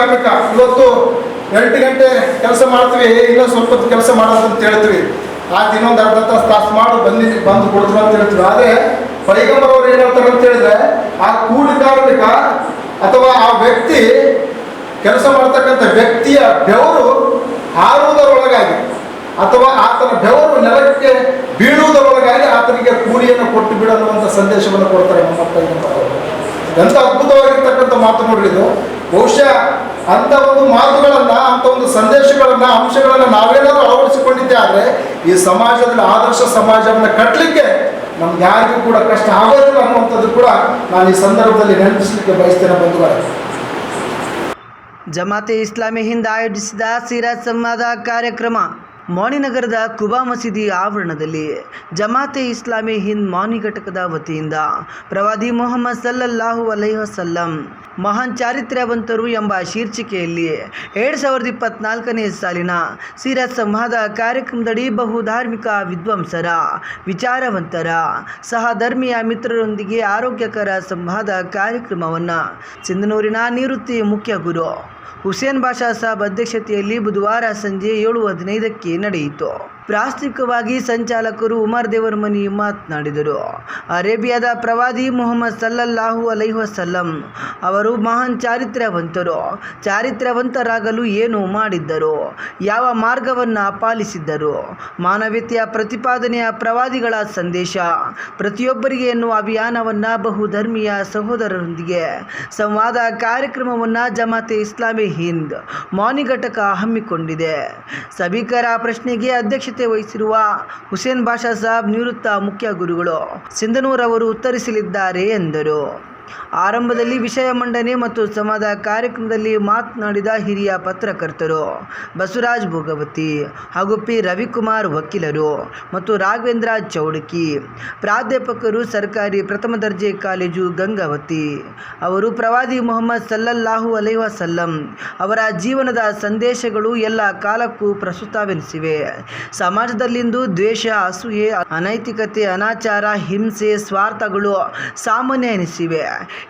ಆಗ್ಬೇಕಾ? ಇವತ್ತು ಎಂಟು ಗಂಟೆ ಕೆಲಸ ಮಾಡ್ತೀವಿ ಇನ್ನೂ ಸ್ವಲ್ಪ ಕೆಲಸ ಮಾಡೋದು ಅಂತ ಹೇಳ್ತೀವಿ. ಆಯ್ತು ಇನ್ನೊಂದು ಅರ್ಧ ತಾಸು ತಾಸು ಮಾಡು ಬಂದಿ ಬಂದು ಕೊಡ್ತೀವಿ ಅಂತ ಹೇಳ್ತೀವಿ. ಆದರೆ ಪೈಗಂಬರವ್ರು ಏನು ಹೇಳ್ತಾರೆ ಅಂತ ಹೇಳಿದ್ರೆ, ಆ ಕೂಲಿ ಕಾರ್ಮಿಕ ಅಥವಾ ಆ ವ್ಯಕ್ತಿ, ಕೆಲಸ ಮಾಡ್ತಕ್ಕಂಥ ವ್ಯಕ್ತಿಯ ಬೆವರು ಹಾರುವುದರೊಳಗಾಗಿ ಅಥವಾ ಆತನ ಬೆವರು ನೆಲಕ್ಕೆ ಬೀಳುವುದರೊಳಗಾಗಿ ಆತನಿಗೆ ಕೂಲಿಯನ್ನು ಕೊಟ್ಟು ಅಂತ ಸಂದೇಶವನ್ನು ಕೊಡ್ತಾರೆ ನಮ್ಮ ಪೈಗಂಬರವರು. ಎಂಥ ಅದ್ಭುತವಾಗಿರ್ತಕ್ಕಂಥ ಮಾತು ನೋಡ್ರಿ ಬಹುಶಃ ಅಂತ ಒಂದು ಮಾತುಗಳನ್ನ, ಅಂತ ಒಂದು ಸಂದೇಶಗಳನ್ನ, ಅಂಶಗಳನ್ನ ನಾವೇನಾದ್ರೂ ಅಳವಡಿಸಿಕೊಂಡಿದ್ದೆ ಆದ್ರೆ, ಈ ಸಮಾಜದಲ್ಲಿ ಆದರ್ಶ ಸಮಾಜವನ್ನ ಕಟ್ಟಲಿಕ್ಕೆ ನಮ್ಗೆ ಯಾರಿಗೂ ಕೂಡ ಕಷ್ಟ ಆಗೋದಿಲ್ಲ ಅನ್ನುವಂಥದ್ದು ಕೂಡ ನಾನು ಈ ಸಂದರ್ಭದಲ್ಲಿ ನೆನಪಿಸಲಿಕ್ಕೆ ಬಯಸ್ತೇನೆ ಬಂಧುಗಳೇ. ಜಮಾತೆ ಇಸ್ಲಾಮಿ ಹಿಂದ ಆಯೋಜಿಸಿದ ಸಿರಾಜ್ ಸಂವಾದ ಕಾರ್ಯಕ್ರಮ ಮೌನಿನಗರದ ಕುಬಾ ಮಸೀದಿ ಆವರಣದಲ್ಲಿ ಜಮಾತೆ ಇಸ್ಲಾಮಿ ಹಿಂದ್ ಮೌನಿ ಘಟಕದ ವತಿಯಿಂದ ಪ್ರವಾದಿ ಮೊಹಮ್ಮದ್ ಸಲ್ಲಲ್ಲಾಹು ವಸಲ್ಲಂ ಮಹಾನ್ ಚಾರಿತ್ರ್ಯವಂತರು ಎಂಬ ಶೀರ್ಷಿಕೆಯಲ್ಲಿ ಎರಡು ಸಾವಿರದ ಇಪ್ಪತ್ನಾಲ್ಕನೇ ಸಾಲಿನ ಸೀರತ್ ಸಂವಾದ ಕಾರ್ಯಕ್ರಮದಡಿ ಬಹುಧಾರ್ಮಿಕ ವಿದ್ವಾಂಸರ, ವಿಚಾರವಂತರ ಸಹಧರ್ಮೀಯ ಮಿತ್ರರೊಂದಿಗೆ ಆರೋಗ್ಯಕರ ಸಂವಾದ ಕಾರ್ಯಕ್ರಮವನ್ನು ಸಿಂಧನೂರಿನ ನಿವೃತ್ತಿ ಮುಖ್ಯ ಗುರು ಹುಸೇನ್ ಬಾಷಾ ಸಾಬ್ ಅಧ್ಯಕ್ಷತೆಯಲ್ಲಿ ಬುಧವಾರ ಸಂಜೆ ಏಳು ಹದಿನೈದಕ್ಕೆ ನಡೆಯಿತು. ಪ್ರಾಸ್ತಿಕವಾಗಿ ಸಂಚಾಲಕರು ಉಮರ್ ದೇವರಮನಿ ಮಾತನಾಡಿದರು. ಅರೇಬಿಯಾದ ಪ್ರವಾದಿ ಮೊಹಮ್ಮದ್ ಸಲ್ಲಲ್ಲಾಹು ಅಲೈಹಿ ವಸಲ್ಲಂ ಅವರು ಮಹಾನ್ ಚಾರಿತ್ರ್ಯವಂತರು ಚಾರಿತ್ರ್ಯವಂತರಾಗಲು ಏನು ಮಾಡಿದ್ದರು? ಯಾವ ಮಾರ್ಗವನ್ನು ಪಾಲಿಸಿದ್ದರು? ಮಾನವೀಯತೆಯ ಪ್ರತಿಪಾದನೆಯ ಪ್ರವಾದಿಗಳ ಸಂದೇಶ. ಪ್ರತಿಯೊಬ್ಬರಿಗೆ ಎನ್ನುವ ಅಭಿಯಾನವನ್ನು ಬಹುಧರ್ಮೀಯ ಸಹೋದರರೊಂದಿಗೆ ಸಂವಾದ ಕಾರ್ಯಕ್ರಮವನ್ನು ಜಮಾತೆ ಇಸ್ಲಾಮಿ ಹಿಂದ್ ಮೌನಿ ಘಟಕ ಹಮ್ಮಿಕೊಂಡಿದೆ. ಸಭಿಕರ ಪ್ರಶ್ನೆಗೆ ಅಧ್ಯಕ್ಷತೆ ವಹಿಸಿರುವ ಹುಸೇನ್ ಬಾಷಾ ಸಾಬ್ ನಿವೃತ್ತ ಮುಖ್ಯ ಗುರುಗಳು ಸಿಂಧನೂರ್ ಅವರು ಉತ್ತರಿಸಲಿದ್ದಾರೆ ಎಂದರು. ಆರಂಭದಲ್ಲಿ ವಿಷಯ ಮಂಡನೆ ಮತ್ತು ಸಂವಾದ ಕಾರ್ಯಕ್ರಮದಲ್ಲಿ ಮಾತನಾಡಿದ ಹಿರಿಯ ಪತ್ರಕರ್ತರು ಬಸವರಾಜ್ ಭೋಗವತಿ ಹಾಗೂ ಪಿ ರವಿಕುಮಾರ್ ವಕೀಲರು ಮತ್ತು ರಾಘವೇಂದ್ರ ಚೌಡಕಿ, ಪ್ರಾಧ್ಯಾಪಕರು ಸರ್ಕಾರಿ ಪ್ರಥಮ ದರ್ಜೆ ಕಾಲೇಜು ಗಂಗಾವತಿ ಅವರು, ಪ್ರವಾದಿ ಮೊಹಮ್ಮದ್ ಸಲ್ಲಲ್ಲಾಹು ವಸಲ್ಲಂ ಅವರ ಜೀವನದ ಸಂದೇಶಗಳು ಎಲ್ಲ ಕಾಲಕ್ಕೂ ಪ್ರಸ್ತುತವೆನಿಸಿವೆ. ಸಮಾಜದಲ್ಲಿಂದು ದ್ವೇಷ, ಅಸೂಯೆ, ಅನೈತಿಕತೆ, ಅನಾಚಾರ, ಹಿಂಸೆ, ಸ್ವಾರ್ಥಗಳು ಸಾಮಾನ್ಯ ಎನಿಸಿವೆ.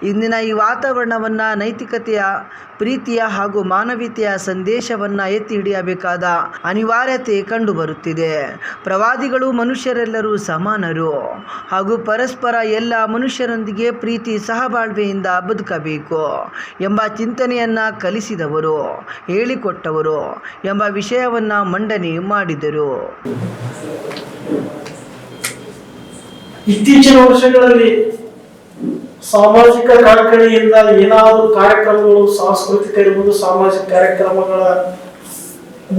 ಇಂದಿನ ಈ ವಾತಾವರಣವನ್ನು ನೈತಿಕತೆಯ ಪ್ರೀತಿಯ ಹಾಗೂ ಮಾನವೀಯತೆಯ ಸಂದೇಶವನ್ನು ಎತ್ತಿ ಹಿಡಿಯಬೇಕಾದ ಅನಿವಾರ್ಯತೆ ಕಂಡುಬರುತ್ತಿದೆ ಪ್ರವಾದಿಗಳು ಮನುಷ್ಯರೆಲ್ಲರೂ ಸಮಾನರು. ಹಾಗೂ ಪರಸ್ಪರ ಎಲ್ಲ ಮನುಷ್ಯರೊಂದಿಗೆ ಪ್ರೀತಿ ಸಹಬಾಳ್ವೆಯಿಂದ ಬದುಕಬೇಕು ಎಂಬ ಚಿಂತನೆಯನ್ನು ಕಲಿಸಿದವರು, ಹೇಳಿಕೊಟ್ಟವರು ಎಂಬ ವಿಷಯವನ್ನು ಮಂಡನೆ ಮಾಡಿದರು. ಇತ್ತೀಚಿನ ವರ್ಷಗಳಲ್ಲಿ ಸಾಮಾಜಿಕ ಕಳಕಳಿಯಿಂದ ಏನಾದರೂ ಕಾರ್ಯಕ್ರಮಗಳು, ಸಾಂಸ್ಕೃತಿಕ ಇರ್ಬೋದು, ಸಾಮಾಜಿಕ ಕಾರ್ಯಕ್ರಮಗಳ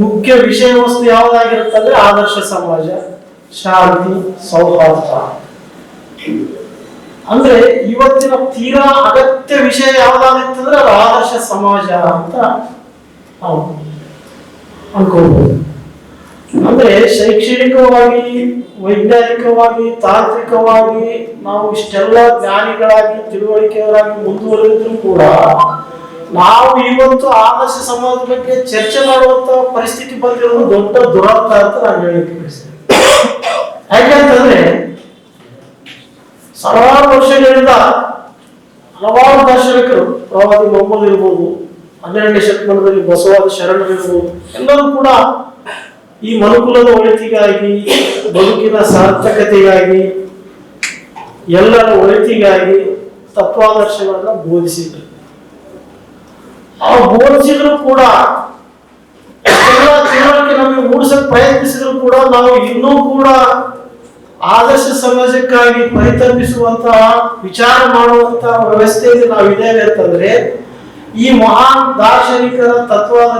ಮುಖ್ಯ ವಿಷಯ ವಸ್ತು ಯಾವುದಾಗಿರುತ್ತಂದ್ರೆ ಆದರ್ಶ ಸಮಾಜ, ಶಾಂತಿ, ಸೌಹಾರ್ದ. ಅಂದ್ರೆ ಇವತ್ತಿನ ತೀರಾ ಅಗತ್ಯ ವಿಷಯ ಯಾವ್ದಾಗಿತ್ತಂದ್ರೆ ಅದು ಆದರ್ಶ ಸಮಾಜ ಅಂತ ನಾವು ಅನ್ಕೋಬಹುದು ಅಂದ್ರೆ ಶೈಕ್ಷಣಿಕವಾಗಿ, ವೈಜ್ಞಾನಿಕವಾಗಿ, ತಾಂತ್ರಿಕವಾಗಿ ನಾವು ಇಷ್ಟೆಲ್ಲ ಜ್ಞಾನಿಗಳಾಗಿ, ತಿಳುವಳಿಕೆಯವರಾಗಿ ಮುಂದುವರೆದಿದ್ರು ಕೂಡ ನಾವು ಇವತ್ತು ಆದರ್ಶ ಸಮಾಜದ ಬಗ್ಗೆ ಚರ್ಚೆ ಮಾಡುವಂತ ಪರಿಸ್ಥಿತಿ ಬಂದಿರೋದು ದೊಡ್ಡ ದುರಂತ ಅಂತ ನಾನು ಬಯಸ್ತೇನೆ. ಯಾಕೆಂತಂದ್ರೆ ಸಾವಿರಾರು ವರ್ಷಗಳಿಂದ ಹಲವಾರು ದಾರ್ಶನಿಕರು, ಪ್ರವಾದಿ ಮೊಹಮ್ಮದ್ ಇರ್ಬೋದು, ಹನ್ನೆರಡನೇ ಶತಮಾನದಲ್ಲಿ ಬಸವಾದ ಶರಣರಿರ್ಬೋದು ಎಲ್ಲರೂ ಕೂಡ ಈ ಮನುಕುಲದ ಒಳಿತಿಗಾಗಿ, ಬದುಕಿನ ಸಾರ್ಥಕತೆಗಾಗಿ, ಎಲ್ಲರ ಒಳಿತಿಗಾಗಿ ತತ್ವಾದರ್ಶಗಳನ್ನ ಬೋಧಿಸಿದ್ರು. ಆ ಬೋಧಿಸಿದ್ರು ಕೂಡ ತಿಳುವಳಿಕೆ ನಮಗೆ ಮೂಡಿಸಲು ಪ್ರಯತ್ನಿಸಿದ್ರು ಕೂಡ, ನಾವು ಇನ್ನೂ ಕೂಡ ಆದರ್ಶ ಸಮಾಜಕ್ಕಾಗಿ ಪರಿತಪಿಸುವಂತಹ, ವಿಚಾರ ಮಾಡುವಂತಹ ವ್ಯವಸ್ಥೆಯಲ್ಲಿ ನಾವು ಇದ್ದೇವೆ ಅಂತಂದ್ರೆ, ಈ ಮಹಾನ್ ದಾರ್ಶನಿಕರ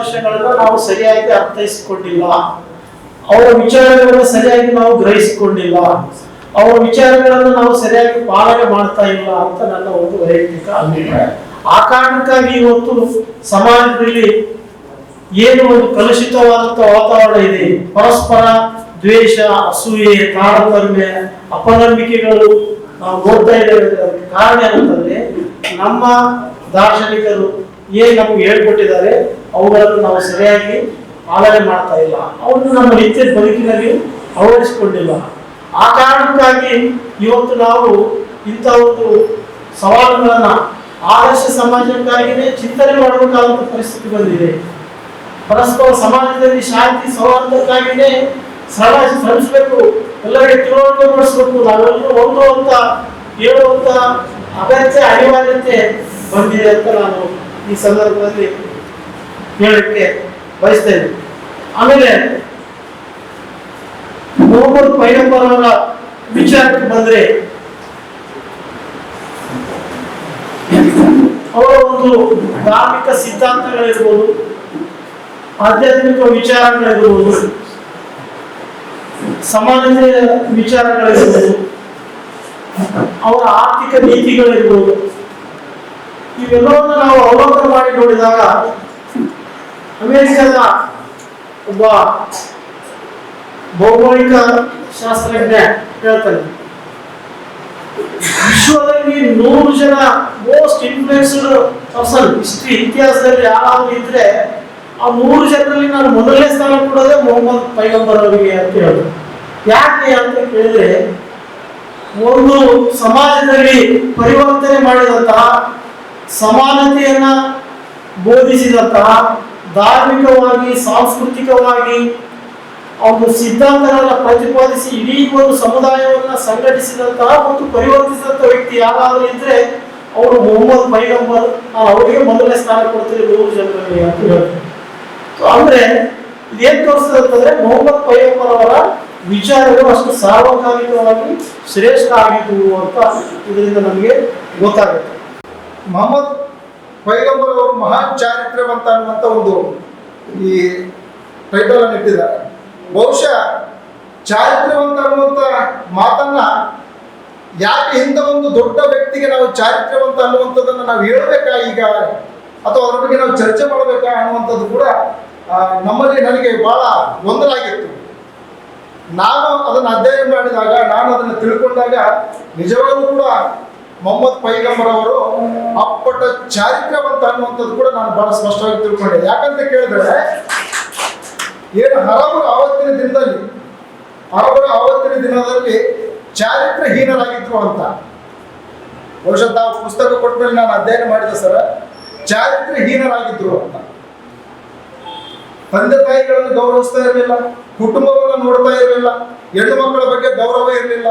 ತತ್ವಾದರ್ಶಗಳನ್ನ ನಾವು ಸರಿಯಾಗಿ ಅರ್ಥೈಸಿಕೊಂಡಿಲ್ಲ. ಅವರ ವಿಚಾರಗಳನ್ನು ಸರಿಯಾಗಿ ನಾವು ಗ್ರಹಿಸಿಕೊಂಡಿಲ್ಲ. ಅವರ ವಿಚಾರಗಳನ್ನು ನಾವು ಸರಿಯಾಗಿ ಪಾಲನೆ ಮಾಡ್ತಾ ಇಲ್ಲ ಅಂತ ನನ್ನ ಒಂದು ವೈಯಕ್ತಿಕ ಅಭಿಪ್ರಾಯ. ಆ ಕಾರಣಕ್ಕಾಗಿ ಇವತ್ತು ಸಮಾಜದಲ್ಲಿ ಏನು ಒಂದು ಕಲುಷಿತವಾದಂತ ವಾತಾವರಣ ಇದೆ. ಪರಸ್ಪರ ದ್ವೇಷ, ಅಸೂಯೆ, ತಾರತಮ್ಯ, ಅಪನಂಬಿಕೆಗಳು ನಾವು ನೋಡ್ತಾ ಇದ್ದೇವೆ. ಕಾರಣ ಏನಂತಂದ್ರೆ, ನಮ್ಮ ದಾರ್ಶನಿಕರು ಏನ್ ನಮಗೆ ಹೇಳ್ಕೊಟ್ಟಿದ್ದಾರೆ, ಅವುಗಳನ್ನು ನಾವು ಸರಿಯಾಗಿ ಪಾಲನೆ ಮಾಡ್ತಾ ಇಲ್ಲ. ಅವನ್ನು ನಮ್ಮ ನಿತ್ಯ ಬದುಕಿನಲ್ಲಿ ಅಳವಡಿಸಿಕೊಂಡಿಲ್ಲ. ಆ ಕಾರಣಕ್ಕಾಗಿ ಇವತ್ತು ನಾವು ಇಂಥ ಒಂದು ಸವಾಲುಗಳನ್ನ ಆದರ್ಶ ಸಮಾಜಕ್ಕಾಗಿಯೇ ಚಿಂತನೆ ಮಾಡಬೇಕಾದಂತ ಪರಿಸ್ಥಿತಿ ಬಂದಿದೆ. ಪರಸ್ಪರ ಸಮಾಜದಲ್ಲಿ ಶಾಂತಿ ಸೌಹಾರ್ದಕ್ಕಾಗಿಯೇ ಸರಳ ಶ್ರಮಿಸಬೇಕು, ಎಲ್ಲರಿಗೆ ತಿಳುವಳಿಕೆ ಮೂಡಿಸ್ಬೇಕು, ನಾವೆಲ್ಲರೂ ಒಂದು ಅಂತ ಹೇಳುವಂತ ಅಗತ್ಯ, ಅನಿವಾರ್ಯತೆ ಬಂದಿದೆ ಅಂತ ನಾನು ಈ ಸಂದರ್ಭದಲ್ಲಿ ಹೇಳಕ್ಕೆ ಬಯಸ್ತೇನೆ ಆಮೇಲೆ ಮೊಹಮ್ಮದ್ ಪೈಗಂಬರ್ ಅವರ ವಿಚಾರಕ್ಕೆ ಬಂದ್ರೆ ಅವರ ಒಂದು ಧಾರ್ಮಿಕ ಸಿದ್ಧಾಂತಗಳಿರ್ಬೋದು, ಆಧ್ಯಾತ್ಮಿಕ ವಿಚಾರಗಳಿರ್ಬೋದು, ಸಮಾಜದ ವಿಚಾರಗಳಿರ್ಬೋದು, ಅವರ ಆರ್ಥಿಕ ನೀತಿಗಳಿರ್ಬೋದು ಇವೆಲ್ಲವನ್ನು ನಾವು ಅವಲೋಕನ ಮಾಡಿ ನೋಡಿದಾಗ ಅಮೆರಿಕದ ಒಬ್ಬ ಭೌಗೋಳಿಕ ಶಾಸ್ತ್ರಜ್ಞ ಹೇಳ್ತಾರೆ ವಿಶ್ವದಲ್ಲಿ ನೂರು ಜನ ಮೋಸ್ಟ್ ಇನ್ಫ್ಲೂಯೆನ್ಸ್ಡ್ ಪರ್ಸನ್ ಹಿಸ್ಟ್ರಿ ಇತಿಹಾಸದಲ್ಲಿ ಯಾರಾದ್ರೂ ಇದ್ರೆ ಆ ನೂರು ಜನರಲ್ಲಿ ನಾನು ಮೊದಲನೇ ಸ್ಥಾನ ಕೊಡೋದೇ ಮೊಹಮ್ಮದ್ ಪೈಗಂಬರ್ ಅವರಿಗೆ ಅಂತ ಹೇಳೋದು ಯಾಕೆ ಅಂತ ಕೇಳಿದ್ರೆ, ಒಂದು ಸಮಾಜದಲ್ಲಿ ಪರಿವರ್ತನೆ ಮಾಡಿದಂತಹ ಸಮಾನತೆಯನ್ನ ಬೋಧಿಸಿದಂತಹ ಧಾರ್ಮಿಕವಾಗಿ, ಸಾಂಸ್ಕೃತಿಕವಾಗಿ ಒಂದು ಸಿದ್ಧಾಂತಗಳನ್ನ ಪ್ರತಿಪಾದಿಸಿ ಇಡೀ ಒಂದು ಸಮುದಾಯವನ್ನು ಸಂಘಟಿಸಿದಂತಹ ಮತ್ತು ಪರಿವರ್ತಿಸಿದಂತಹ ವ್ಯಕ್ತಿ ಯಾರಾದರೂ ಇದ್ರೆ ಅವರು ಮೊಹಮ್ಮದ್ ಪೈಗಂಬರ್ ಅವರಿಗೆ ಮೊದಲನೇ ಸ್ಥಾನ ಕೊಡ್ತೀರಿ ಮೂರು ಜನರಲ್ಲಿ ಅಂತ ಹೇಳ್ತಾರೆ. ಅಂದ್ರೆ ಇದೇನ್ ತೋರಿಸ್ತದೆ ಮೊಹಮ್ಮದ್ ಪೈಗಂಬರ್ ಅವರ ವಿಚಾರಗಳು ಅಷ್ಟು ಸಾರ್ವಕಾಲಿಕವಾಗಿ ಶ್ರೇಷ್ಠ ಆಗಿದ್ವು ಅಂತ ಇದರಿಂದ ನಮಗೆ ಗೊತ್ತಾಗುತ್ತೆ. ಮೊಹಮ್ಮದ್ ಪೈಗಂಬರ್ ಅವರು ಮಹಾನ್ ಚಾರಿತ್ರ್ಯವಂತ ಅನ್ನುವಂಥ ಒಂದು ಈ ಟೈಟಲ್ ಅನ್ನು ಇಟ್ಟಿದ್ದಾರೆ. ಬಹುಶಃ ಚಾರಿತ್ರ್ಯವಂತ ಅನ್ನುವಂಥ ಮಾತನ್ನ ಯಾಕೆ ಹಿಂದೆ ಒಂದು ದೊಡ್ಡ ವ್ಯಕ್ತಿಗೆ ನಾವು ಚಾರಿತ್ರ್ಯವಂತ ಅನ್ನುವಂಥದ್ದನ್ನು ನಾವು ಹೇಳಬೇಕಾ ಈಗ? ಅಥವಾ ಅದರ ಬಗ್ಗೆ ನಾವು ಚರ್ಚೆ ಮಾಡಬೇಕಾ ಅನ್ನುವಂಥದ್ದು ಕೂಡ ನಮ್ಮಲ್ಲಿ ನನಗೆ ಬಹಳ ಗೊಂದಲ ಆಗಿತ್ತು ನಾನು ಅದನ್ನು ಅಧ್ಯಯನ ಮಾಡಿದಾಗ, ನಾನು ಅದನ್ನು ತಿಳ್ಕೊಂಡಾಗ ನಿಜವಾಗೂ ಕೂಡ ಮೊಹಮ್ಮದ್ ಪೈಗಂಬರ್ ಅವರು ಅಪ್ಪಟ ಚಾರಿತ್ರ್ಯವಂತ ಅನ್ನುವಂಥದ್ದು ಕೂಡ ನಾನು ಬಹಳ ಸ್ಪಷ್ಟವಾಗಿ ತಿಳ್ಕೊಂಡೆ. ಯಾಕಂತ ಕೇಳಿದ್ರೆ, ಏನು ಹರಬರು ಆವತ್ತಿನ ದಿನದಲ್ಲಿ ಹರಬರು ಆವತ್ತಿನ ದಿನದಲ್ಲಿ ಚಾರಿತ್ರ್ಯಹೀನರಾಗಿದ್ರು ಅಂತ. ಬಹುಶಃ ತಾವು ಪುಸ್ತಕ ಕೊಟ್ಟ ಮೇಲೆ ನಾನು ಅಧ್ಯಯನ ಮಾಡಿದೆ ಸರ್, ಚಾರಿತ್ರ್ಯಹೀನರಾಗಿದ್ರು ಅಂತ. ತಂದೆ ತಾಯಿಗಳನ್ನು ಗೌರವಿಸ್ತಾ ಇರಲಿಲ್ಲ, ಕುಟುಂಬವನ್ನು ನೋಡ್ತಾ ಇರಲಿಲ್ಲ, ಹೆಣ್ಣು ಮಕ್ಕಳ ಬಗ್ಗೆ ಗೌರವ ಇರಲಿಲ್ಲ.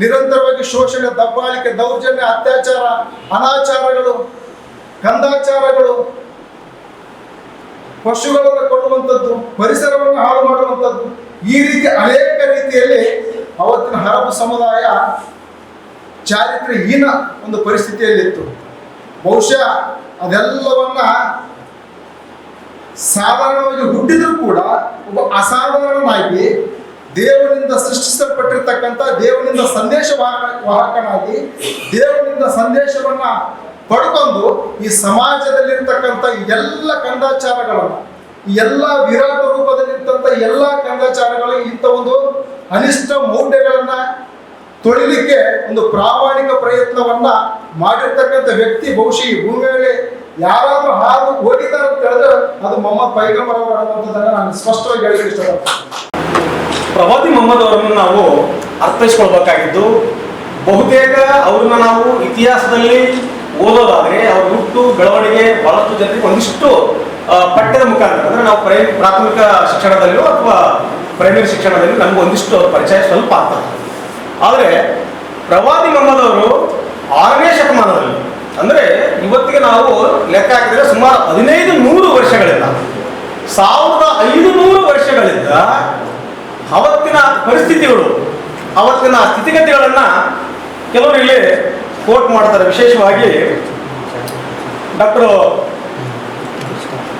ನಿರಂತರವಾಗಿ ಶೋಷಣೆ, ದಬ್ಬಾಳಿಕೆ, ದೌರ್ಜನ್ಯ, ಅತ್ಯಾಚಾರ, ಅನಾಚಾರಗಳು ಕಂದಾಚಾರಗಳು ಪಶುಗಳನ್ನು ಕೊಡುವಂಥದ್ದು ಪರಿಸರವನ್ನು ಹಾಳು ಮಾಡುವಂಥದ್ದು, ಈ ರೀತಿ ಅನೇಕ ರೀತಿಯಲ್ಲಿ ಅವತ್ತಿನ ಹರಬು ಸಮುದಾಯ ಚಾರಿತ್ರ್ಯಹೀನ ಒಂದು ಪರಿಸ್ಥಿತಿಯಲ್ಲಿತ್ತು. ಬಹುಶಃ ಅದೆಲ್ಲವನ್ನ ಸಾಧಾರಣವಾಗಿ ಹುಟ್ಟಿದರೂ ಕೂಡ ಒಬ್ಬ ಅಸಾಧಾರಣನಾಗಿ ದೇವನಿಂದ ಸೃಷ್ಟಿಸಲ್ಪಟ್ಟಿರ್ತಕ್ಕಂಥ ದೇವನಿಂದ ಸಂದೇಶ ವಾಹಕ- ವಾಹಕನಾಗಿ ದೇವನಿಂದ ಸಂದೇಶವನ್ನ ಪಡ್ಕೊಂಡು ಈ ಸಮಾಜದಲ್ಲಿರ್ತಕ್ಕಂಥ ಎಲ್ಲ ಕಂದಾಚಾರಗಳನ್ನು ಎಲ್ಲ ವಿರಾಟ ರೂಪದಲ್ಲಿರ್ತಂಥ ಎಲ್ಲ ಕಂದಾಚಾರಗಳು ಇಂಥ ಒಂದು ಅನಿಷ್ಟ ಮೌಢ್ಯಗಳನ್ನ ತೊಳಿಲಿಕ್ಕೆ ಒಂದು ಪ್ರಾಮಾಣಿಕ ಪ್ರಯತ್ನವನ್ನ ಮಾಡಿರ್ತಕ್ಕಂಥ ವ್ಯಕ್ತಿ ಬಹುಶಃ ಈ ಭೂಮಿಯಲ್ಲಿ ಯಾರಾದ್ರೂ ಹಾದು ಹೋಗಿದ್ದಾರೆ ಅಂತ ಹೇಳಿದ್ರೆ ಅದು ಮೊಹಮ್ಮದ್ ಪೈಗಂಬರ್ ಅವರು ಅನ್ನುವಂಥದ್ದನ್ನ ನಾನು ಸ್ಪಷ್ಟವಾಗಿ ಹೇಳಲಿಕ್ಕೆ ಇಷ್ಟಪಡ್ತೀನಿ. ಪ್ರವಾದಿ ಮೊಹಮ್ಮದ್ ಅವರನ್ನು ನಾವು ಅರ್ಥೈಸ್ಕೊಳ್ಬೇಕಾಗಿದ್ದು, ಬಹುತೇಕ ಅವ್ರನ್ನ ನಾವು ಇತಿಹಾಸದಲ್ಲಿ ಓದೋದಾದ್ರೆ ಅವ್ರ ಹುಟ್ಟು, ಬೆಳವಣಿಗೆ ಬಹಳಷ್ಟು ಜನರಿಗೆ ಒಂದಿಷ್ಟು ಪಠ್ಯದ ಮುಖಾಂತರ. ಅಂದ್ರೆ ನಾವು ಪ್ರೈ, ಪ್ರಾಥಮಿಕ ಶಿಕ್ಷಣದಲ್ಲೋ ಅಥವಾ ಪ್ರೈಮರಿ ಶಿಕ್ಷಣದಲ್ಲಿ ನಮ್ಗೆ ಒಂದಿಷ್ಟು ಪರಿಚಯ ಸ್ವಲ್ಪ ಆಗ್ತದೆ. ಆದರೆ ಪ್ರವಾದಿ ಮೊಹಮ್ಮದ್ ಅವರು ಆರನೇ ಶತಮಾನದಲ್ಲಿ, ಅಂದ್ರೆ ಇವತ್ತಿಗೆ ನಾವು ಲೆಕ್ಕ ಹಾಕಿದ್ರೆ ಸುಮಾರು ಹದಿನೈದು ನೂರು ವರ್ಷಗಳಿಂದ, ಸಾವಿರದ ಐದು ನೂರು ವರ್ಷಗಳಿಂದ ಅವತ್ತಿನ ಪರಿಸ್ಥಿತಿಗಳು, ಅವತ್ತಿನ ಸ್ಥಿತಿಗತಿಗಳನ್ನು ಕೆಲವರು ಇಲ್ಲಿ ಕೋಟ್ ಮಾಡ್ತಾರೆ. ವಿಶೇಷವಾಗಿ ಡಾಕ್ಟರ್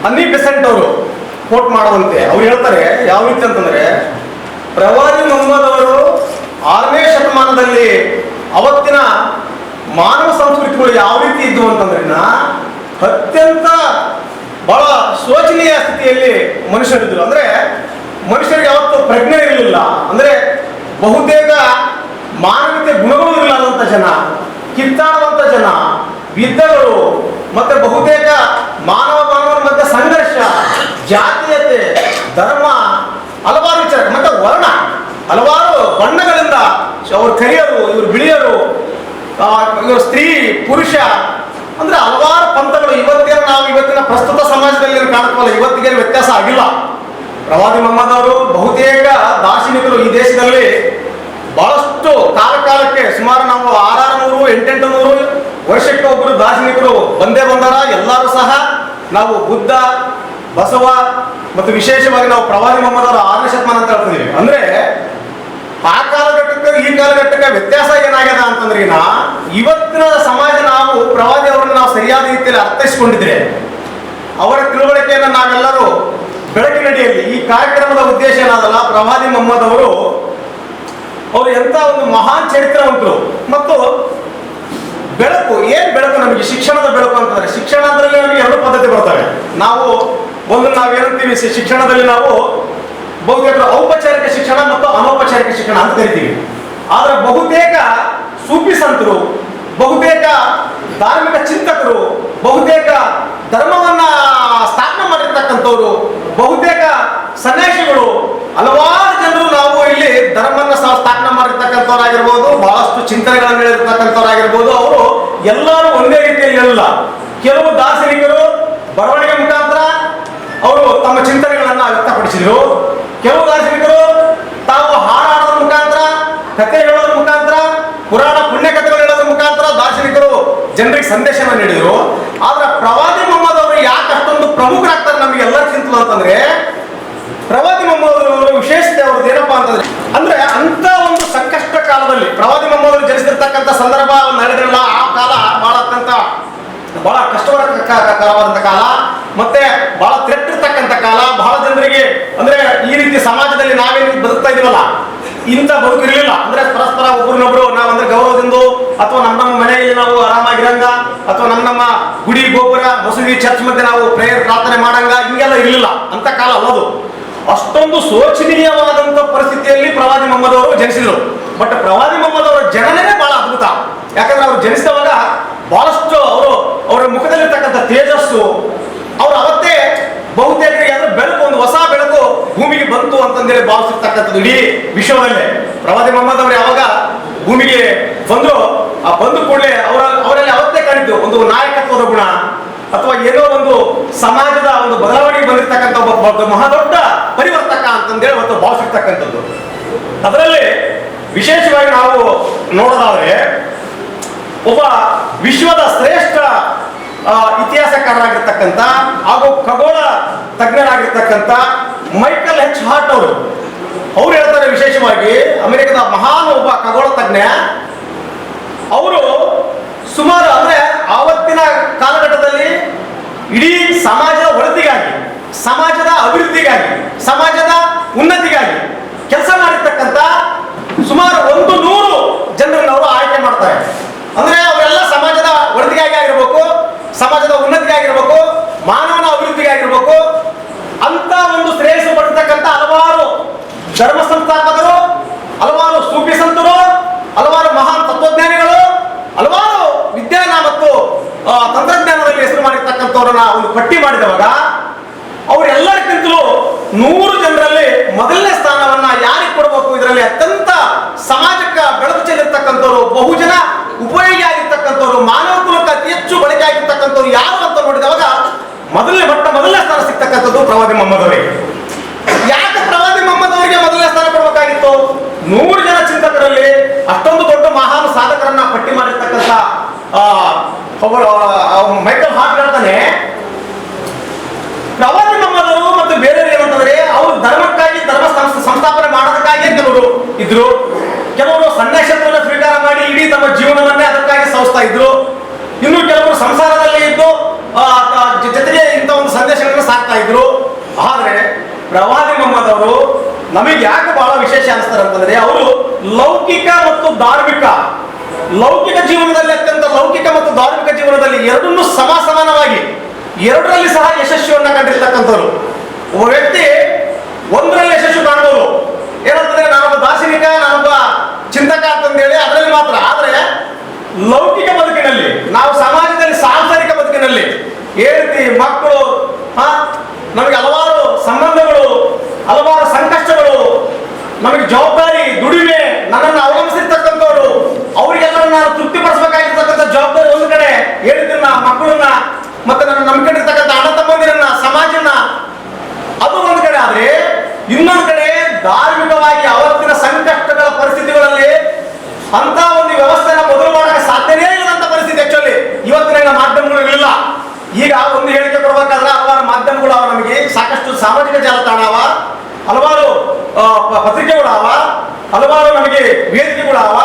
ಅನ್ನಿ ಬೆಸೆಂಟ್ ಅವರು ಕೋಟ್ ಮಾಡುವಂತೆ. ಅವ್ರು ಹೇಳ್ತಾರೆ, ಯಾವ ರೀತಿ ಅಂತಂದ್ರೆ, ಪ್ರವಾದಿ ಮೊಹಮ್ಮದ್ ಅವರು ಆರನೇ ಶತಮಾನದಲ್ಲಿ ಅವತ್ತಿನ ಮಾನವ ಸಂಸ್ಕೃತಿಗಳು ಯಾವ ರೀತಿ ಇದ್ವು ಅಂತಂದ್ರೆ ಅತ್ಯಂತ ಬಹಳ ಶೋಚನೀಯ ಸ್ಥಿತಿಯಲ್ಲಿ ಮನುಷ್ಯರಿದ್ರು ಅಂದ್ರೆ ಮನುಷ್ಯರಿಗೆ ಯಾವತ್ತು ಪ್ರಜ್ಞೆ ಇರಲಿಲ್ಲ. ಅಂದ್ರೆ ಬಹುತೇಕ ಮಾನವೀಯತೆ ಗುಣಗಳು ಇರಲಾದಂಥ ಜನ, ಕಿತ್ತಾಡುವಂತ ಜನ ಯುದ್ಧಗಳು ಮತ್ತೆ ಬಹುತೇಕ ಮಾನವ ಮಾನವರ ಮಧ್ಯೆ ಸಂಘರ್ಷ, ಜಾತೀಯತೆ, ಧರ್ಮ, ಹಲವಾರು ವಿಚಾರ ಮತ್ತೆ ವರ್ಣ, ಹಲವಾರು ಬಣ್ಣಗಳಿಂದ ಅವರು ಕರಿಯರು, ಇವರು ಬಿಳಿಯರು ಇವರು ಸ್ತ್ರೀ, ಪುರುಷ, ಅಂದ್ರೆ ಹಲವಾರು ಪಂಥಗಳು. ಇವತ್ತಿನ ನಾವು ಇವತ್ತಿನ ಪ್ರಸ್ತುತ ಸಮಾಜದಲ್ಲಿ ಕಾಣ್ತವಲ್ಲ ಇವತ್ತಿಗೆ ವ್ಯತ್ಯಾಸ ಆಗಿಲ್ಲ. ಪ್ರವಾದಿ ಮೊಹಮ್ಮದ್ ಅವರು ಬಹುತೇಕ ದಾರ್ಶನಿಕರು ಈ ದೇಶದಲ್ಲಿ ಬಹಳಷ್ಟು ಕಾಲ ಕಾಲಕ್ಕೆ ಸುಮಾರು ನಾವು ಆರಾರು ನೂರು ಎಂಟೆಂಟು ನೂರು ವರ್ಷಕ್ಕೆ ಒಬ್ಬರು ದಾರ್ಶನಿಕರು ಬಂದೇ ಬಂದಾರ. ಎಲ್ಲರೂ ಸಹ ನಾವು ಬುದ್ಧ, ಬಸವ ಮತ್ತು ವಿಶೇಷವಾಗಿ ನಾವು ಪ್ರವಾದಿ ಮೊಹಮ್ಮದ್ ಅವರ ಆರನೇ ಶತಮಾನ ಅಂತ ಹೇಳ್ತಿದ್ದೀವಿ. ಅಂದ್ರೆ ಆ ಕಾಲಘಟ್ಟಕ್ಕೆ ಈ ಕಾಲಘಟ್ಟಕ್ಕೆ ವ್ಯತ್ಯಾಸ ಏನಾಗ್ಯದ ಅಂತಂದ್ರೆ ಇವತ್ತಿನ ಸಮಾಜ ನಾವು ಪ್ರವಾದಿ ಅವರನ್ನು ನಾವು ಸರಿಯಾದ ರೀತಿಯಲ್ಲಿ ಅರ್ಥೈಸಿಕೊಂಡಿದ್ರೆ ಅವರ ತಿಳುವಳಿಕೆಯನ್ನು ನಾವೆಲ್ಲರೂ ಬೆಳಕಿನಡಿಯಲ್ಲಿ ಈ ಕಾರ್ಯಕ್ರಮದ ಉದ್ದೇಶ ಏನಾದಲ್ಲ, ಪ್ರವಾದಿ ಮೊಹಮ್ಮದ್ ಅವರು ಅವರು ಎಂತ ಒಂದು ಮಹಾನ್ ಚರಿತ್ರವಂತರು. ಮತ್ತು ಬೆಳಕು, ಏನ್ ಬೆಳಕು ನಮಗೆ? ಶಿಕ್ಷಣದ ಬೆಳಕು ಅಂತಂದ್ರೆ, ಶಿಕ್ಷಣದಲ್ಲಿ ನಮಗೆ ಎರಡು ಪದ್ಧತಿ ಬರ್ತವೆ. ನಾವು ಒಂದು ನಾವೇನಂತೀವಿ ಶಿಕ್ಷಣದಲ್ಲಿ ನಾವು ಬಹುತೇಕ ಔಪಚಾರಿಕ ಶಿಕ್ಷಣ ಮತ್ತು ಅನೌಪಚಾರಿಕ ಶಿಕ್ಷಣ ಅಂತ ಕರಿತೀವಿ. ಆದ್ರೆ ಬಹುತೇಕ ಸೂಫಿ ಸಂತರು, ಬಹುತೇಕ ಧಾರ್ಮಿಕ ಚಿಂತಕರು, ಬಹುತೇಕ ಸ್ಥಾಪನೆ ಮಾಡಿರ್ತಕ್ಕಂಥವ್ರು ಬಹುತೇಕ ಸನ್ಯಾಸಿಗಳು, ಹಲವಾರು ಜನರು ನಾವು ಇಲ್ಲಿ ಧರ್ಮನ ಸ್ಥಾಪನೆ ಮಾಡಿರ್ತಕ್ಕಂಥವರಾಗಿರ್ಬೋದು, ಬಹಳಷ್ಟು ಚಿಂತನೆಗಳನ್ನು ಹೇಳಿರ್ತಕ್ಕಂಥವ್ರಾಗಿರ್ಬೋದು. ಅವರು ಎಲ್ಲರೂ ಒಂದೇ ರೀತಿಯಲ್ಲಿ ಎಲ್ಲ ಕೆಲವು ದಾರ್ಶನಿಕರು ಬರವಣಿಗೆ ಮುಖಾಂತರ ಅವರು ತಮ್ಮ ಚಿಂತನೆಗಳನ್ನ ವ್ಯಕ್ತಪಡಿಸಿದರು. ಕೆಲವು ದಾರ್ಶನಿಕರು ತಾವು ಹಾಡಾಡೋದ್ರ ಮುಖಾಂತರ, ಕಥೆ ಹೇಳೋದ್ರ ಮುಖಾಂತರ, ಪುರಾಣ ಪುಣ್ಯ ಕಥೆಗಳು ಹೇಳೋದ್ರ ಮುಖಾಂತರ ದಾರ್ಶನಿಕರು ಜನರಿಗೆ ಸಂದೇಶವನ್ನು ನೀಡಿದರು. ಆದ್ರೆ ಪ್ರವಾದಿ ಮೊಹಮ್ಮದ್ ಅವರು ಯಾಕೆ ಅಷ್ಟೊಂದು ಪ್ರಮುಖರಾಗ್ತಾರೆ ನಮಗೆ ಎಲ್ಲರಿಗಿಂತಲೂ ಅಂತಂದ್ರೆ ಪ್ರವಾದಿ ಮೊಹಮ್ಮದ್ ವಿಶೇಷತೆ ಅವ್ರದ್ದು ಏನಪ್ಪಾ ಅಂತಂದ್ರೆ, ಅಂದ್ರೆ ಅಂತ ಒಂದು ಸಂಕಷ್ಟ ಕಾಲದಲ್ಲಿ ಪ್ರವಾದಿ ಮೊಹಮ್ಮದ್ ಅವರು ಜನಿಸಿರ್ತಕ್ಕಂಥ ಸಂದರ್ಭ ನಡೆದಿರಲ್ಲ ಆ ಕಾಲ ಬಹಳ ಅತ್ಯಂತ, ಬಹಳ ಕಷ್ಟಕರವಾದಂತ ಕಾಲ, ಮತ್ತೆ ಬಹಳ ತೆಟ್ಟಿರ್ತಕ್ಕಂಥ ಕಾಲ, ಬಹಳ ಜನರಿಗೆ ಅಂದ್ರೆ ಈ ರೀತಿ ಸಮಾಜದಲ್ಲಿ ನಾವೇನು ಬದುಕ್ತಾ ಇದೀವಲ್ಲ ಇಂತ ಬದುಕಿರಲಿಲ್ಲ ಅಂದ್ರೆ ಪರಸ್ಪರ ಒಬ್ರನ್ನೊಬ್ರು ನಾವಂದ್ರೆ ಗೌರವದಿಂದ ಅಥವಾ ನಮ್ಮ ನಮ್ಮ ಮನೆಯಲ್ಲಿ ನಾವು ಆರಾಮಾಗಿರಂಗ, ಅಥವಾ ನಮ್ಮ ನಮ್ಮ ಗುಡಿ, ಗೋಪುರ, ಮಸೂದಿ, ಚರ್ಚ್ ಮಧ್ಯೆ ನಾವು ಪ್ರೇಯರ್ ಪ್ರಾರ್ಥನೆ ಮಾಡಂಗ, ಹಿಂಗೆಲ್ಲ ಇರಲಿಲ್ಲ. ಅಂತ ಕಾಲ ಅಲ್ಲದು. ಅಷ್ಟೊಂದು ಶೋಚನೀಯವಾದಂತ ಪರಿಸ್ಥಿತಿಯಲ್ಲಿ ಪ್ರವಾದಿ ಮೊಹಮ್ಮದ್ ಅವರು ಜನಿಸಿದರು. ಬಟ್ ಪ್ರವಾದಿ ಮೊಹಮ್ಮದ್ ಅವರ ಜನನೇ ಬಹಳ ಅದ್ಭುತ. ಯಾಕಂದ್ರೆ ಅವರು ಜನಿಸಿದವಾಗ ಬಹಳಷ್ಟು ಅವರು ಅವರ ಮುಖದಲ್ಲಿರ್ತಕ್ಕಂಥ ತೇಜಸ್ಸು, ಅವರು ಅವತ್ತೇ ಬಹುತೇಕರಿಗೆ ಅಂದ್ರೆ ಬೆಳಕು, ಒಂದು ಹೊಸ ಬೆಳಕು ಭೂಮಿಗೆ ಬಂತು ಅಂತಂದೇಳಿ ಭಾವಿಸಿರ್ತಕ್ಕಂಥದ್ದು ಇಡೀ ವಿಶ್ವದಲ್ಲೇ. ಪ್ರವಾದಿ ಮೊಹಮ್ಮದ್ ಅವರು ಯಾವಾಗ ಭೂಮಿಗೆ ಬಂದ್ರು, ಆ ಬಂದು ಕೂಡಲೇ ಅವರ ಅವರಲ್ಲಿ ಅವತ್ತೇ ಕಾಣಿದ್ದು ಒಂದು ನಾಯಕತ್ವದ ಗುಣ. ಅಥವಾ ಏನೋ ಒಂದು ಸಮಾಜದ ಒಂದು ಬದಲಾವಣೆಗೆ ಬಂದಿರತಕ್ಕಂಥ ಒಬ್ಬ ಮಹಾದೊಡ್ಡ ಪರಿವರ್ತಕ ಅಂತಂದೇಳಿ ಅವತ್ತು ಭಾವಿಸಿರ್ತಕ್ಕಂಥದ್ದು. ಅದರಲ್ಲಿ ವಿಶೇಷವಾಗಿ ನಾವು ನೋಡೋದಾದ್ರೆ ಒಬ್ಬ ವಿಶ್ವದ ಶ್ರೇಷ್ಠ ಇತಿಹಾಸಕಾರರಾಗಿರ್ತಕ್ಕಂಥ ಹಾಗೂ ಖಗೋಳ ತಜ್ಞರಾಗಿರ್ತಕ್ಕಂಥ ಮೈಕಲ್ ಹೆಚ್ ಹಾರ್ಟ್ ಅವರು. ಅವ್ರು ಹೇಳ್ತಾರೆ ವಿಶೇಷವಾಗಿ ಅಮೆರಿಕದ ಮಹಾನ್ ಒಬ್ಬ ಖಗೋಳ ತಜ್ಞ. ಅವರು ಸುಮಾರು ಅಂದ್ರೆ ಆವತ್ತಿನ ಕಾಲಘಟ್ಟದಲ್ಲಿ ಇಡೀ ಸಮಾಜದ ಒಳತಿಗಾಗಿ, ಸಮಾಜದ ಅಭಿವೃದ್ಧಿಗಾಗಿ, ಸಮಾಜದ ಉನ್ನತಿಗಾಗಿ ಕೆಲಸ ಮಾಡಿರ್ತಕ್ಕಂಥ ಸುಮಾರು ಒಂದು ನೂರು ಜನರನ್ನು ಅವರು ಆಯ್ಕೆ ಮಾಡ್ತಾರೆ. ಅಂದ್ರೆ ಅವರೆಲ್ಲ ಸಮಾಜದ ಒಳತಿಗಾಗಿ ಆಗಿರ್ಬೇಕು, ಸಮಾಜದ ಉನ್ನತಿಗಾಗಿರ್ಬೇಕು ಮಾನವನ ಅಭಿವೃದ್ಧಿಗೆ ಆಗಿರ್ಬೇಕು. ಅಂತ ಒಂದು ಶ್ರೇಯಸ್ಸು ಪಡಿರ್ತಕ್ಕಂಥ ಹಲವಾರು ಧರ್ಮ ಸಂಸ್ಥಾಪಕರು ಹಲವಾರು ಸೂಫಿ ಸಂತರು, ಹಲವಾರು ಮಹಾನ್ ತತ್ವಜ್ಞಾನಿಗಳು ಹಲವಾರು ವಿಜ್ಞಾನ ಮತ್ತು ಆ, ತಂತ್ರಜ್ಞಾನದಲ್ಲಿ ಹೆಸರು ಮಾಡಿರ್ತಕ್ಕಂಥವ್ರನ್ನ ಒಂದು ಪಟ್ಟಿ ಮಾಡಿದವಾಗ, ಅವರೆಲ್ಲರಿಗಿಂತಲೂ ನೂರು ಜನರಲ್ಲಿ ಮೊದಲನೇ ಸ್ಥಾನವನ್ನ ಯಾರಿಗೆ ಕೊಡಬೇಕು? ಇದರಲ್ಲಿ ಅತ್ಯಂತ ಸಮಾಜಕ್ಕೆ ಬೆಳಕು ಚೆಲ್ಲಿರ್ತಕ್ಕಂಥವ್ರು, ಬಹುಜನ ಉಪಯೋಗಿ ಆಗಿರ್ತಕ್ಕಂಥವ್ರು, ಮಾನವ ಕುಲಕ್ಕೆ ಅತಿ ಹೆಚ್ಚು ಬಳಕೆ ಆಗಿರ್ತಕ್ಕಂಥವ್ರು ಯಾರು ಅಂತ ನೋಡಿದವಾಗ ಮೊದಲನೇ, ಮಟ್ಟ ಮೊದಲನೇ ಸ್ಥಾನ ಸಿಗ್ತಕ್ಕಂಥದ್ದು ಪ್ರವಾದಿ ಮೊಹಮ್ಮದ್ ಅವರಿಗೆ ಯಾಕೆ ಪ್ರವಾದಿ ಮೊಹಮ್ಮದ್ ಅವರಿಗೆ ಮೊದಲನೇ ಸ್ಥಾನ ಕೊಡಬೇಕಾಗಿತ್ತು? ನೂರು ಜನ ಚಿಂತಕರಲ್ಲಿ ಅಷ್ಟೊಂದು ದೊಡ್ಡ ಮಹಾನ್ ಸಾಧಕರನ್ನ ಪಟ್ಟಿ ಮಾಡಿರ್ತಕ್ಕಂಥ ಒಬ್ಬರು ಮೈಕಲ್ ಹಾರ್ಟ್ ಹೇಳ್ತಾನೆ ಪ್ರವಾದಿ ಮೊಹಮ್ಮದ್ ಅವರು ಮತ್ತು ಬೇರೆ ಏನಂತಂದ್ರೆ, ಅವರು ಧರ್ಮಕ್ಕಾಗಿ ಧರ್ಮ ಸಂಸ್- ಸಂಸ್ಥಾಪನೆ ಮಾಡೋದಕ್ಕಾಗಿ ಕೆಲವರು ಇದ್ರು. ಕೆಲವರು ಸನ್ಯಾಸತ್ವವನ್ನು ಸ್ವೀಕಾರ ಮಾಡಿ ಇಡೀ ತಮ್ಮ ಜೀವನವನ್ನೇ ಅದಕ್ಕಾಗಿ ಸವಿಸ್ತಾ ಇದ್ರು. ಇನ್ನು ಕೆಲವರು ಸಂಸಾರದಲ್ಲಿ ಇದ್ದು ಜೊತೆಗೆ ಇಂಥ ಒಂದು ಸಂದೇಶಗಳನ್ನು ಸಾಕ್ತಾ ಇದ್ರು. ಆದ್ರೆ, ಪ್ರವಾದಿ ಮೊಹಮ್ಮದ್ ಅವರು ನಮಗೆ ಯಾಕೆ ಬಹಳ ವಿಶೇಷ ಅನಿಸ್ತಾರೆ ಅಂತಂದ್ರೆ, ಅವರು ಲೌಕಿಕ ಮತ್ತು ಧಾರ್ಮಿಕ, ಲೌಕಿಕ ಜೀವನದಲ್ಲಿ ಲೌಕಿಕ ಮತ್ತು ಧಾರ್ಮಿಕ ಜೀವನದಲ್ಲಿ ಎರಡನ್ನೂ ಸಮ ಸಮಾನವಾಗಿ ಎರಡರಲ್ಲಿ ಸಹ ಯಶಸ್ವಿಯನ್ನ ಕಂಡಿರ್ತಕ್ಕಂಥವ್ರು. ಒಬ್ಬ ವ್ಯಕ್ತಿ ಒಂದರಲ್ಲಿ ಯಶಸ್ಸು ಕಾಣಬಹುದು ಏನಂತಂದ್ರೆ, ನಾನೊಬ್ಬ ದಾರ್ಶನಿಕ, ನಾನೊಬ್ಬ ಚಿಂತಕ ಅಂತಂದೇಳಿ ಅದರಲ್ಲಿ ಮಾತ್ರ. ಆದ್ರೆ, ಲೌಕಿಕ ಬದುಕಿನಲ್ಲಿ, ನಾವು ಸಮಾಜದಲ್ಲಿ ಸಾಂಸಾರಿಕ ಬದುಕಿನಲ್ಲಿ, ಏ ರೀತಿ ಮಕ್ಕಳು ನಮಗೆ ಹಲವಾರು ಸಂಬಂಧಗಳು, ಹಲವಾರು ಸಂಕಷ್ಟಗಳು, ನಮಗೆ ಜವಾಬ್ದಾರಿ, ದುಡಿಮೆ, ನನ್ನನ್ನು ಅವಲಂಬಿಸಿರ್ತಕ್ಕಂಥವ್ರು ಅವರಿಗೆಲ್ಲ ನಾನು ತೃಪ್ತಿಪಡಿಸಬೇಕಾಗಿರ್ತಕ್ಕಂಥ ಜವಾಬ್ದಾರಿ ಒಂದು ಕಡೆ ಹೇಳಿದ್ರೆ ನಾ ಮಕ್ಕಳು ಸಾಮಾಜಿಕ ಜಾಲತಾಣವ? ಹಲವಾರು ಪತ್ರಿಕೆಗಳಾವ? ಹಲವಾರು ನಮಗೆ ವೇದಿಕೆಗಳಾವ?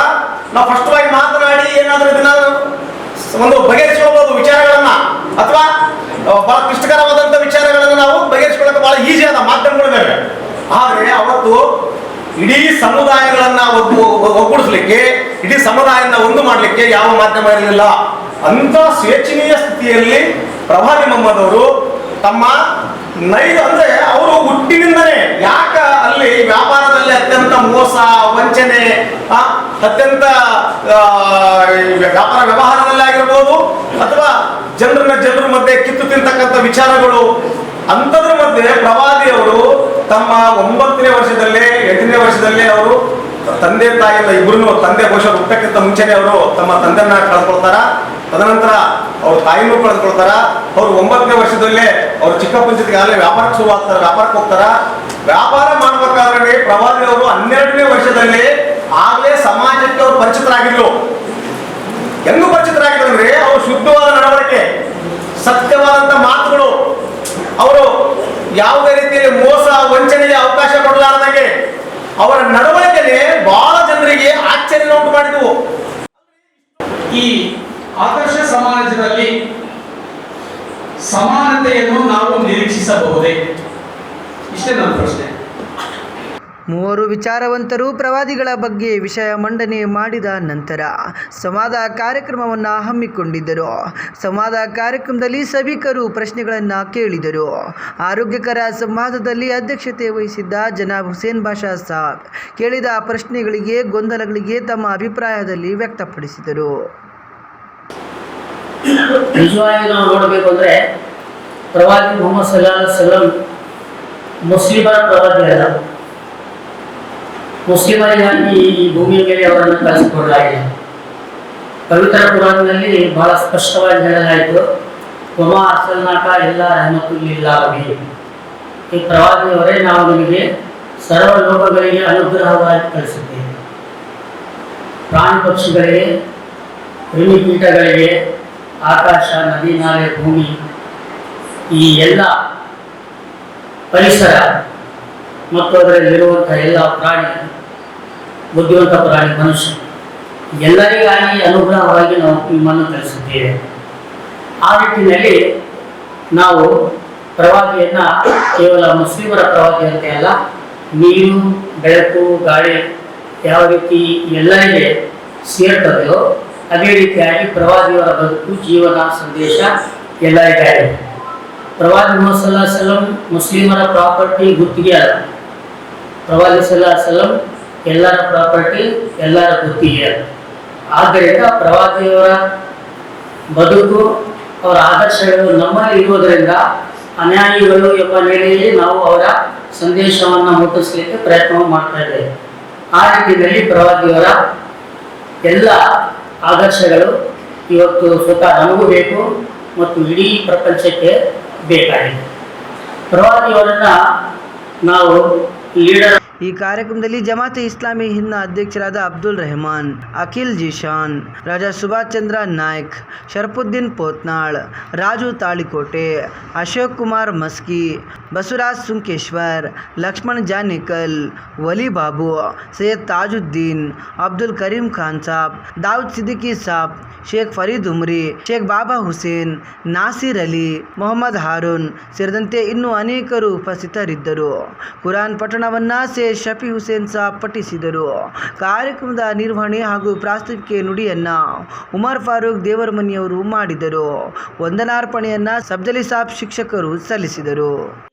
ನಾವು ನಾವು ಆಗಿ ಮಾತನಾಡಿ ಏನಾದರೂ ಇದನ್ನ ಒಂದು ಬಗೆಹರಿಸಿಕೊಳ್ಳಬಹುದು ವಿಚಾರಗಳನ್ನ, ಅಥವಾ ಬಹಳ ಕ್ಲಿಷ್ಟಕರವಾದಂಥ ವಿಚಾರಗಳನ್ನು ನಾವು ಬಗೆಹರಿಸಿಕೊಳ್ಳೋಕೆ ಬಹಳ ಈಸಿ ಆದ ಬೇರೆ ಆದರೆ ಅವತ್ತು ಇಡೀ ಸಮುದಾಯಗಳನ್ನ ಒಗ್ಗು- ಒಗ್ಗೂಡಿಸ್ಲಿಕ್ಕೆ, ಇಡೀ ಸಮುದಾಯನ ಒಂದು ಮಾಡಲಿಕ್ಕೆ ಯಾವ ಮಾಧ್ಯಮ ಇರಲಿಲ್ಲ. ಅಂತ ಸ್ವೇಚ್ಛನೀಯ ಸ್ಥಿತಿಯಲ್ಲಿ ಪ್ರಭಾನಿ ಮೊಹಮ್ಮದ್ ಅವರು ತಮ್ಮ ನೈಜ ಅಂದ್ರೆ ಅವರು ಹುಟ್ಟಿನಿಂದನೇ ಯಾಕ ಅಲ್ಲಿ ವ್ಯಾಪಾರದಲ್ಲಿ ಅತ್ಯಂತ ಮೋಸ, ವಂಚನೆ ಅತ್ಯಂತ ವ್ಯಾಪಾರ ವ್ಯವಹಾರದಲ್ಲಿ ಆಗಿರ್ಬೋದು, ಅಥವಾ ಜನರನ್ನ ಜನರ ಮಧ್ಯೆ ಕಿತ್ತು ತಿಂತಕ್ಕಂಥ ವಿಚಾರಗಳು, ಅಂಥದ್ರ ಮಧ್ಯೆ ಪ್ರವಾದಿಯವರು ತಮ್ಮ ಒಂಬತ್ತನೇ ವರ್ಷದಲ್ಲೇ, ಎಂಟನೇ ವರ್ಷದಲ್ಲೇ ಅವರು ತಂದೆ ತಾಯಿಯ ಇಬ್ಬರು ತಂದೆ ಬಹುಶಃ ಹುಟ್ಟಕ್ಕಿಂತ ಮುಂಚೆನೆ ಅವರು ತಮ್ಮ ತಂದೆಯನ್ನ ಕಳ್ಕೊಳ್ತಾರ. ತದನಂತರ ಅವ್ರ ತಾಯಿನೂ ಕಳೆದುಕೊಳ್ತಾರ. ಅವ್ರು ಒಂಬತ್ತನೇ ವರ್ಷದಲ್ಲೇ ಅವ್ರು ಚಿಕ್ಕಪ್ಪನ ಜೊತೆಗೆ ಆಗಲೇ ವ್ಯಾಪಾರಕ್ಕೆ ಶುರು ಆಗ್ತಾರೆ ವ್ಯಾಪಾರಕ್ಕೆ ಹೋಗ್ತಾರ. ವ್ಯಾಪಾರ ಮಾಡ್ಬೇಕಾದ್ರೆ ಪ್ರವಾದಿ ಅವರು ಹನ್ನೆರಡನೇ ವರ್ಷದಲ್ಲಿ ಆಗಲೇ ಸಮಾಜಕ್ಕೆ ಅವ್ರು ಪರಿಚಿತರಾಗಿದ್ರು ಹೆಂಗು ಪರಿಚಿತರಾಗಿದ್ರು ಅಂದ್ರೆ ಅವರು ಶುದ್ಧವಾದ ನಡವಳಿಕೆ, ಸತ್ಯವಾದಂತ ಮಾತುಗಳು. ಅವರು ಯಾವುದೇ ರೀತಿಯಲ್ಲಿ ಮೋಸ, ವಂಚನೆಗೆ ಅವಕಾಶ ಕೊಡಲಾರದಂಗೆ ಅವರ ನಡವಳಿಕೆನೆ ಬಹಳ ಜನರಿಗೆ ಆಶ್ಚರ್ಯ ಉಂಟು ಮಾಡಿದವು. ಈ ಆದರ್ಶ ಸಮಾಜದಲ್ಲಿ ಸಮಾನತೆಯನ್ನು ನಾವು ನಿರೀಕ್ಷಿಸಬಹುದೇ? ಇಷ್ಟೇ ನನ್ನ ಪ್ರಶ್ನೆ. ಮೂವರು ವಿಚಾರವಂತರು ಪ್ರವಾದಿಗಳ ಬಗ್ಗೆ ವಿಷಯ ಮಂಡನೆ ಮಾಡಿದ ನಂತರ ಸಂವಾದ ಕಾರ್ಯಕ್ರಮವನ್ನು ಹಮ್ಮಿಕೊಂಡಿದ್ದರು. ಸಂವಾದ ಕಾರ್ಯಕ್ರಮದಲ್ಲಿ ಸಭಿಕರು ಪ್ರಶ್ನೆಗಳನ್ನು ಕೇಳಿದರು. ಆರೋಗ್ಯಕರ ಸಂವಾದದಲ್ಲಿ ಅಧ್ಯಕ್ಷತೆ ವಹಿಸಿದ್ದ ಜನಾಬ್ ಹುಸೇನ್ ಬಾಷಾ ಸಾಬ್ ಕೇಳಿದ ಪ್ರಶ್ನೆಗಳಿಗೆ ಗೊಂದಲಗಳಿಗೆ ತಮ್ಮ ಅಭಿಪ್ರಾಯದಲ್ಲಿ ವ್ಯಕ್ತಪಡಿಸಿದರು. ನಿಜವಾಗಿ ನಾವು ನೋಡಬೇಕು ಅಂದ್ರೆ ಪ್ರವಾದಿ ಮೊಹಮ್ಮದ್ ಸಲ್ಲಾ ಸಲಂ ಮುಸ್ಲಿಮರ ಪ್ರವಾದಿ ಅಲ್ಲ ಮುಸ್ಲಿಮರಿಗಾಗಿ ಈ ಭೂಮಿಯ ಮೇಲೆ ಅವರನ್ನು ಕಳಿಸಿಕೊಡಲಾಗಿದೆ. ಪವಿತ್ರ ಪುರಾಣದಲ್ಲಿ ಬಹಳ ಸ್ಪಷ್ಟವಾಗಿ ಹೇಳಲಾಯಿತು ಒಮಾ ಅಸಲ್ನಾಕ ಎಲ್ಲ ರಹಮತುಲ್ಲಿಲ್ಲಾಹಿ. ಈ ಪ್ರವಾದಿಯವರೇ ನಾವು ನಿಮಗೆ ಸರ್ವ ಲೋಕಗಳಿಗೆ ಅನುಗ್ರಹವಾಗಿ ಕಳಿಸಿದ್ದೇವೆ ಪ್ರಾಣಿ ಪಕ್ಷಿಗಳಿಗೆ, ಕ್ರಿಮಿಕೀಟಗಳಿಗೆ ಆಕಾಶ, ನದಿ, ನಾಲೆ, ಭೂಮಿ, ಈ ಎಲ್ಲ ಪರಿಸರ ಮತ್ತು ಅದರಲ್ಲಿರುವಂಥ ಎಲ್ಲ ಪ್ರಾಣಿ, ಬುದ್ಧಿವಂತ ಪ್ರಾಣಿ, ಮನುಷ್ಯ, ಎಲ್ಲರಿಗಾಗಿ ಅನುಗ್ರಹವಾಗಿ ನಾವು ನಿಮ್ಮನ್ನು ಕಲಿಸುತ್ತೇವೆ ಆ ನಿಟ್ಟಿನಲ್ಲಿ ನಾವು ಪ್ರವಾದಿಯನ್ನ ಕೇವಲ ಮುಸ್ಲಿಮರ ಪ್ರವಾದಿ ಅಂತ ಅಲ್ಲ ನೀರು ಬೆಳಕು, ಗಾಳಿ, ಯಾವ ರೀತಿ ಎಲ್ಲರಿಗೆ ಸೇರ್ತದೆಯೋ ಅದೇ ರೀತಿಯಾಗಿ ಪ್ರವಾದಿಯವರ ಬದುಕು, ಜೀವನ, ಸಂದೇಶ ಎಲ್ಲರಿಗಾಗಿದೆ ಪ್ರವಾದಿ ಮುಹಮ್ಮದ್ ಸಲ್ಲಾ ಸಲಂ ಮುಸ್ಲಿಮರ ಪ್ರಾಪರ್ಟಿ ಗುತ್ತಿಗೆ ಅಲ್ಲ ಪ್ರವಾದಿ ಸಲ್ಲಾ ಸಲಂ ಎಲ್ಲರ ಪ್ರಾಪರ್ಟಿ, ಎಲ್ಲರ ಗುತ್ತಿಗೆ ಅಲ್ಲ ಆದ್ದರಿಂದ ಪ್ರವಾದಿಯವರ ಬದುಕು, ಅವರ ಆದರ್ಶಗಳು ನಮ್ಮಲ್ಲಿ ಇರುವುದರಿಂದ ಅನ್ಯಾಯಿಗಳು ಎಂಬ ನೆಲೆಯಲ್ಲಿ ನಾವು ಅವರ ಸಂದೇಶವನ್ನು ಮುಟ್ಟಿಸಲಿಕ್ಕೆ ಪ್ರಯತ್ನ ಮಾಡ್ತಾ ಇದ್ದೇವೆ. ಆ ನಿಟ್ಟಿನಲ್ಲಿ ಪ್ರವಾದಿಯವರ ಎಲ್ಲ ಆದರ್ಶಗಳು ಇವತ್ತು ಸ್ವತಃ ನಮಗೂ ಬೇಕು ಮತ್ತು ಇಡೀ ಪ್ರಪಂಚಕ್ಕೆ ಬೇಕಾಗಿದೆ. ಪ್ರವಾದಿಯವರನ್ನ ನಾವು ಲೀಡರ್ ಈ ಕಾರ್ಯಕ್ರಮದಲ್ಲಿ ಜಮಾತೆ ಇಸ್ಲಾಮಿ ಹಿಂದ್ನ ಅಧ್ಯಕ್ಷರಾದ ಅಬ್ದುಲ್ ರೆಹಮಾನ್, ಅಖಿಲ್ ಜಿಶಾನ್, ರಾಜಾ ಸುಭಾಷ್ ಚಂದ್ರ ನಾಯ್ಕ್ ಶರಫುದ್ದೀನ್ ಪೋತ್ನಾಳ್, ರಾಜು ತಾಳಿಕೋಟೆ, ಅಶೋಕ್ ಕುಮಾರ್ ಮಸ್ಕಿ ಬಸವರಾಜ್ ಸುಂಕೇಶ್ವರ್, ಲಕ್ಷ್ಮಣ್ ಜಾನಿಕಲ್, ವಲಿ ಬಾಬು, ಸೈಯದ್ ತಾಜುದ್ದೀನ್, ಅಬ್ದುಲ್ ಕರೀಂ ಖಾನ್ ಸಾಬ್, ದಾವೂದ್ ಸಿದ್ದಿಕಿ ಸಾಬ್, ಶೇಖ್ ಫರೀದ್ ಉಮ್ರಿ, ಶೇಖ್ ಬಾಬಾ ಹುಸೇನ್, ನಾಸಿರ್ ಅಲಿ, ಮೊಹಮ್ಮದ್ ಹಾರೂನ್ ಸೇರಿದಂತೆ ಇನ್ನೂ ಅನೇಕರು ಉಪಸ್ಥಿತರಿದ್ದರು. ಕುರಾನ್ ಪಠಣವನ್ನ ಸೇ ಶಫಿ ಹುಸೇನ್ ಸಾಬ್ ಪಠಿಸಿದರು. ಕಾರ್ಯಕ್ರಮದ ನಿರ್ವಹಣೆ ಹಾಗೂ ಪ್ರಾಸ್ತಾವಿಕೆ ನುಡಿಯನ್ನ ಉಮರ್ ಫಾರೂಕ್ ದೇವರಮನಿಯವರು ಮಾಡಿದರು. ವಂದನಾರ್ಪಣೆಯನ್ನ ಸಬ್ಜಲಿ ಸಾಬ್ ಶಿಕ್ಷಕರು ಸಲ್ಲಿಸಿದರು.